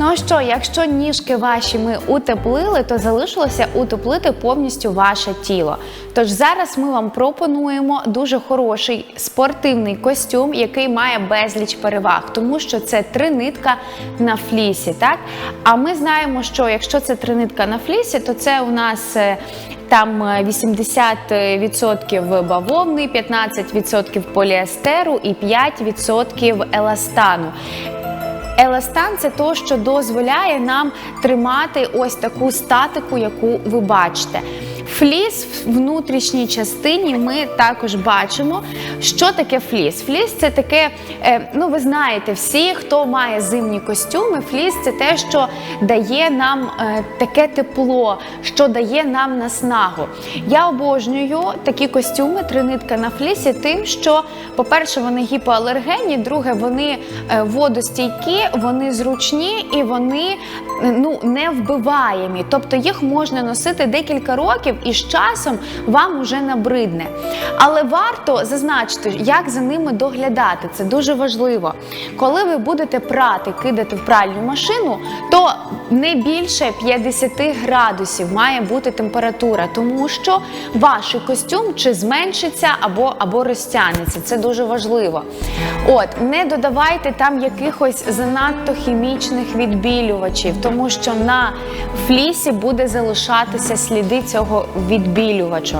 Ну а що, якщо ніжки ваші ми утеплили, то залишилося утеплити повністю ваше тіло. Тож зараз ми вам пропонуємо дуже хороший спортивний костюм, який має безліч переваг, тому що це тринитка на флісі. Так а ми знаємо, що якщо це тринитка на флісі, то це у нас. е, Там е, 80% бавовни, 15% поліестеру і 5% еластану. Еластан це то, що дозволяє нам тримати ось таку статику, яку ви бачите. Фліс в внутрішній частині ми також бачимо, що таке фліс. Фліс це таке, е, ну ви знаєте, всі, хто має зимні костюми, фліс це те, що дає нам е, таке тепло, що дає нам наснагу. Я обожнюю такі костюми, тринитка на флісі, тим, що, по-перше, вони гіпоалергенні, друге, вони е, водостійкі, вони зручні і вони ну, не вбиваємі. Тобто їх можна носити декілька років і з часом вам уже набридне. Але варто зазначити, як за ними доглядати. Це дуже важливо. Коли ви будете прати, кидати в пральну машину, то не більше 50 градусів має бути температура, тому що ваш костюм чи зменшиться або, або розтягнеться. Це дуже важливо. От, не додавайте там якихось занадто хімічних відбілювачів, тому що на флісі буде залишатися сліди цього відбілювача.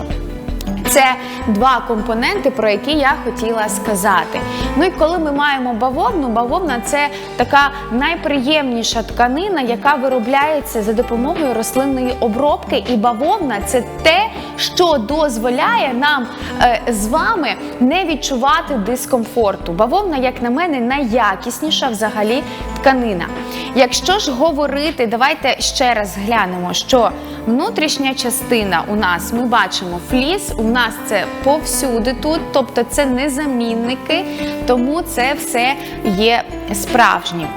Це два компоненти, про які я хотіла сказати. Ну і коли ми маємо бавовну, бавовна це така найприємніша тканина, яка виробляється за допомогою рослинної обробки. І бавовна це те, що дозволяє нам е, з вами не відчувати дискомфорту. Бавовна, як на мене, найякісніша взагалі тканина. Якщо ж говорити, давайте ще раз глянемо, що внутрішня частина у нас ми бачимо фліс, у нас це повсюди тут, тобто це не замінники, тому це все є справжнім.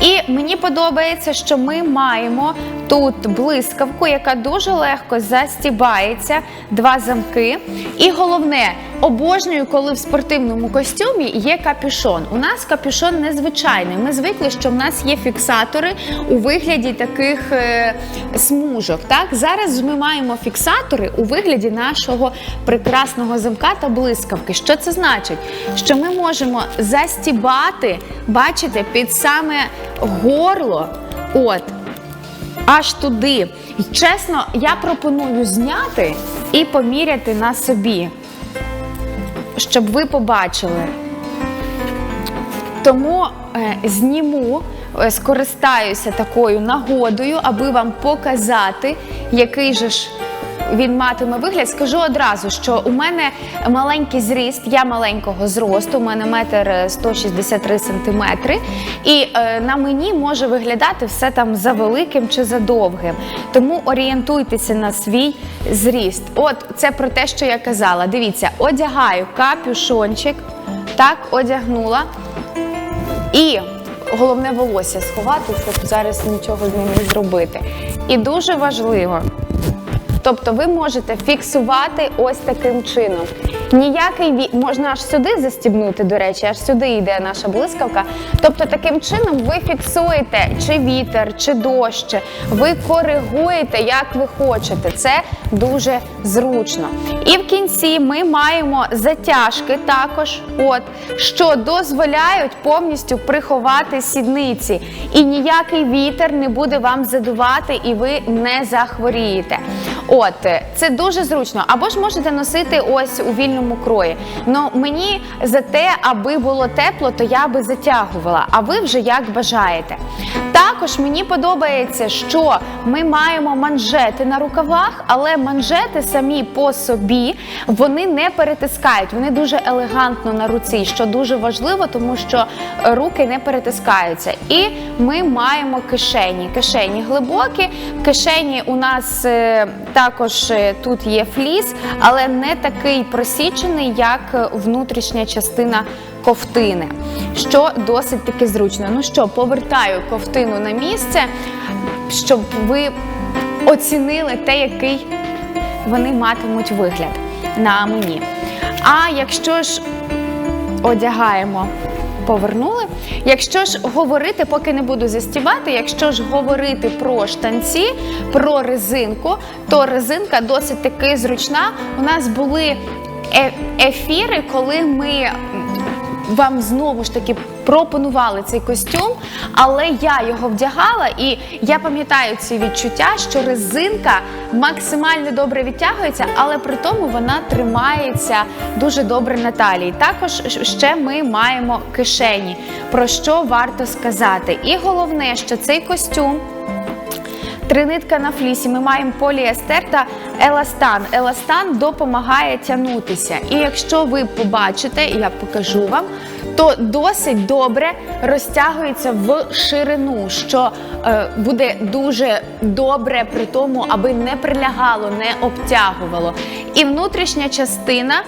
І мені подобається, що ми маємо тут блискавку, яка дуже легко застібається, два замки. І головне, обожнюю, коли в спортивному костюмі є капюшон. У нас капюшон незвичайний. Ми звикли, що в нас є фіксатори у вигляді таких е, смужок. Так, зараз ми маємо фіксатори у вигляді нашого прекрасного замка та блискавки. Що це значить? Що ми можемо застібати, бачите, під саме горло. От. Аж туди. І чесно, я пропоную зняти і поміряти на собі, щоб ви побачили. Тому е, зніму, е, скористаюся такою нагодою, аби вам показати, який же ж він матиме вигляд. Скажу одразу, що у мене маленький зріст, я маленького зросту, у мене метр 163 сантиметри, і е, на мені може виглядати все там за великим чи за довгим. Тому орієнтуйтеся на свій зріст. От це про те, що я казала. Дивіться, одягаю капюшончик, так, одягнула. І головне волосся сховати, щоб зараз нічого з ним не зробити. І дуже важливо. Тобто ви можете фіксувати ось таким чином. Ніякий ві... можна аж сюди застібнути, до речі, аж сюди йде наша блискавка. Тобто, таким чином ви фіксуєте чи вітер, чи дощ, ви коригуєте, як ви хочете. Це дуже зручно. І в кінці ми маємо затяжки також, от, що дозволяють повністю приховати сідниці. І ніякий вітер не буде вам задувати, і ви не захворієте. От, це дуже зручно. Або ж можете носити ось у вільному крої. Ну мені за те, аби було тепло, то я би затягувала. А ви вже як бажаєте. Також мені подобається, що ми маємо манжети на рукавах, але манжети самі по собі вони не перетискають, вони дуже елегантно на руці, що дуже важливо, тому що руки не перетискаються. І ми маємо кишені. Кишені глибокі, кишені у нас е, також е, тут є фліс, але не такий просічений, як е, внутрішня частина ковтини, що досить таки зручно. Ну що, повертаю ковтину на місце, щоб ви оцінили те, який вони матимуть вигляд на мені. А якщо ж одягаємо Повернули. Якщо ж говорити, поки не буду застібати, якщо ж говорити про штанці, про резинку, то резинка досить таки зручна. У нас були е- ефіри, коли ми вам знову ж таки пропонували цей костюм, але я його вдягала, і я пам'ятаю ці відчуття, що резинка максимально добре відтягується, але при тому вона тримається дуже добре на талії. Також ще ми маємо кишені, про що варто сказати. І головне, що цей костюм. Тринитка на флісі. Ми маємо поліестер та еластан. Еластан допомагає тягнутися. І якщо ви побачите, я покажу вам, то досить добре розтягується в ширину, що е, буде дуже добре при тому, аби не прилягало, не обтягувало. І внутрішня частина.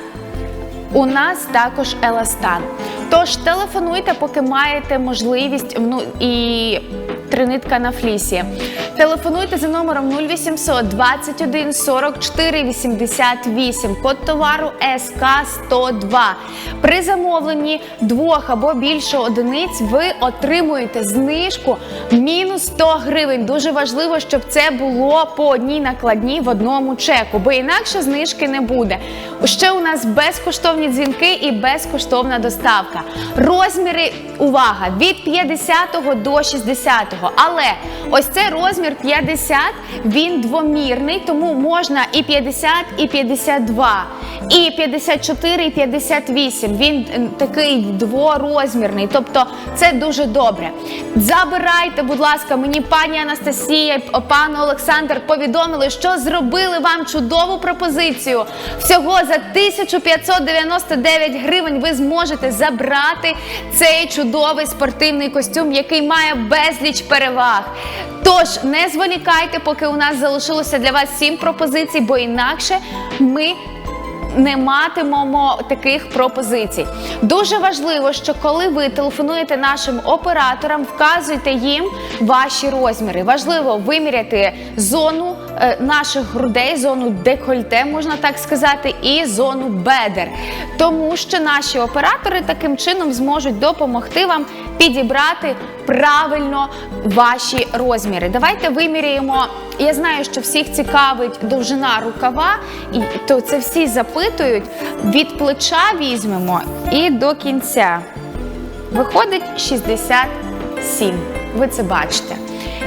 У нас також еластан. Тож телефонуйте, поки маєте можливість ну, і тринитка на флісі. Телефонуйте за номером 0800 21 44 88, код товару СК 102. При замовленні двох або більше одиниць ви отримуєте знижку мінус 100 гривень. Дуже важливо, щоб це було по одній накладній в одному чеку, бо інакше знижки не буде. Ще у нас безкоштовні дзвінки і безкоштовна доставка. Розміри, увага, від 50 до 60. Але ось цей розмір 50, він двомірний, тому можна і 50, і 52, і 54, і 58. Він такий дворозмірний, тобто це дуже добре. Забирайте, будь ласка, мені пані Анастасія, пан Олександр повідомили, що зробили вам чудову пропозицію. Всього за 1599 гривень ви зможете забрати цей чудовий спортивний костюм, який має безліч переваг. Тож не зволікайте, поки у нас залишилося для вас сім пропозицій, бо інакше ми не матимемо таких пропозицій. Дуже важливо, що коли ви телефонуєте нашим операторам, вказуйте їм ваші розміри. Важливо виміряти зону е, наших грудей, зону декольте, можна так сказати, і зону бедер. Тому що наші оператори таким чином зможуть допомогти вам підібрати правильно ваші розміри. Давайте виміряємо. Я знаю, що всіх цікавить довжина рукава, і то це всі запитують. Від плеча візьмемо і до кінця. Виходить 67. Ви це бачите.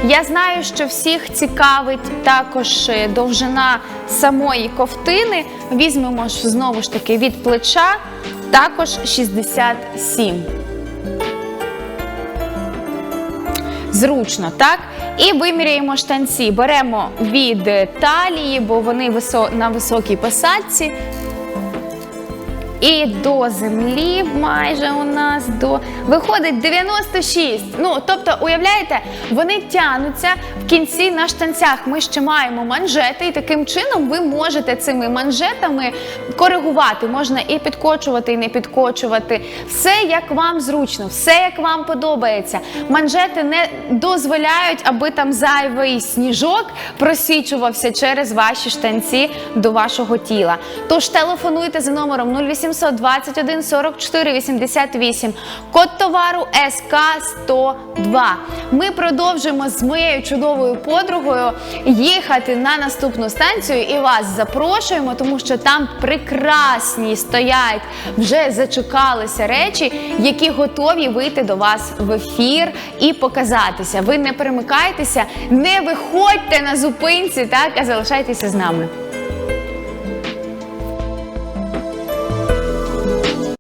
Я знаю, що всіх цікавить також е, довжина самої ковтини. Візьмемо ж знову ж таки від плеча також 67. Зручно, так? І виміряємо штанці. Беремо від талії, бо вони на високій посадці. І до землі майже у нас до виходить 96. Ну тобто, уявляєте, вони тянуться в кінці на штанцях. Ми ще маємо манжети, і таким чином ви можете цими манжетами коригувати. Можна і підкочувати, і не підкочувати. Все як вам зручно, все як вам подобається. Манжети не дозволяють, аби там зайвий сніжок просічувався через ваші штанці до вашого тіла. Тож телефонуйте за номером 0800 21 44 88, код товару СК 102. Ми продовжуємо з моєю чудовою подругою їхати на наступну станцію і вас запрошуємо, тому що там прекрасні стоять, вже зачекалися речі, які готові вийти до вас в ефір і показатися. Ви не перемикайтеся, не виходьте на зупинці, так а залишайтеся з нами.